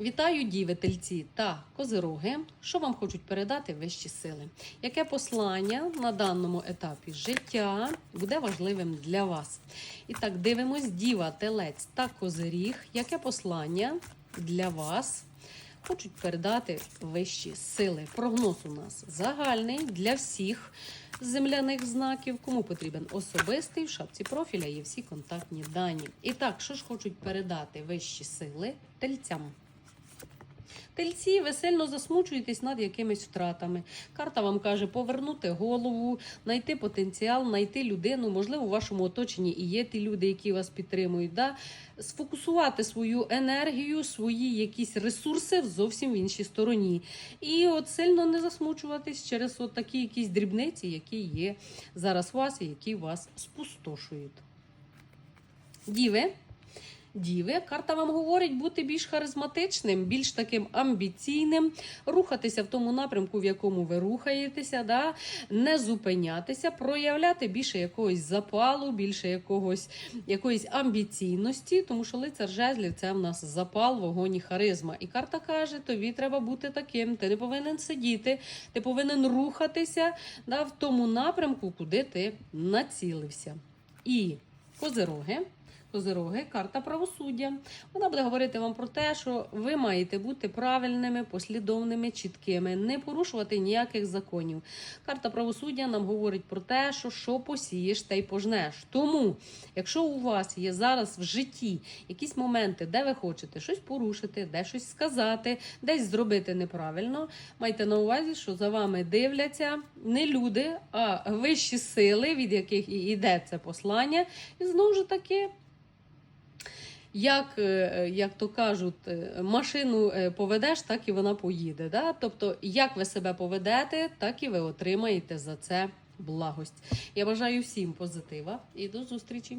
Вітаю діви, тельці та козироги. Що вам хочуть передати вищі сили? Яке послання на даному етапі життя буде важливим для вас? І так, дивимось, діва, телець та козиріг. Яке послання для вас хочуть передати вищі сили? Прогноз у нас загальний для всіх земляних знаків. Кому потрібен особистий в шапці профіля є всі контактні дані. І так, що ж хочуть передати вищі сили тельцям? Тельці, ви сильно засмучуєтесь над якимись втратами. Карта вам каже повернути голову, знайти потенціал, знайти людину. Можливо, у вашому оточенні і є ті люди, які вас підтримують. Да? Сфокусувати свою енергію, свої якісь ресурси в зовсім в іншій стороні. І от сильно не засмучуватись через от такі якісь дрібниці, які є зараз у вас і які вас спустошують. Діви. Діви, карта вам говорить бути більш харизматичним, більш таким амбіційним, рухатися в тому напрямку, в якому ви рухаєтеся, да? не зупинятися, проявляти більше якогось запалу, більше якогось, якоїсь амбіційності, тому що лицар жезлів це в нас запал, вогонь і харизма. І карта каже: тобі треба бути таким, ти не повинен сидіти, ти повинен рухатися да, в тому напрямку, куди ти націлився. І козироги. Козироги, карта правосуддя. Вона буде говорити вам про те, що ви маєте бути правильними, послідовними, чіткими, не порушувати ніяких законів. Карта правосуддя нам говорить про те, що що посієш, те й пожнеш. Тому, якщо у вас є зараз в житті якісь моменти, де ви хочете щось порушити, де щось сказати, десь зробити неправильно, майте на увазі, що за вами дивляться не люди, а вищі сили, від яких і йде це послання, і знову ж таки. Як, е, як то кажуть, е, машину е, поведеш, так і вона поїде. Да? Тобто, як ви себе поведете, так і ви отримаєте за це благость. Я бажаю всім позитива і до зустрічі!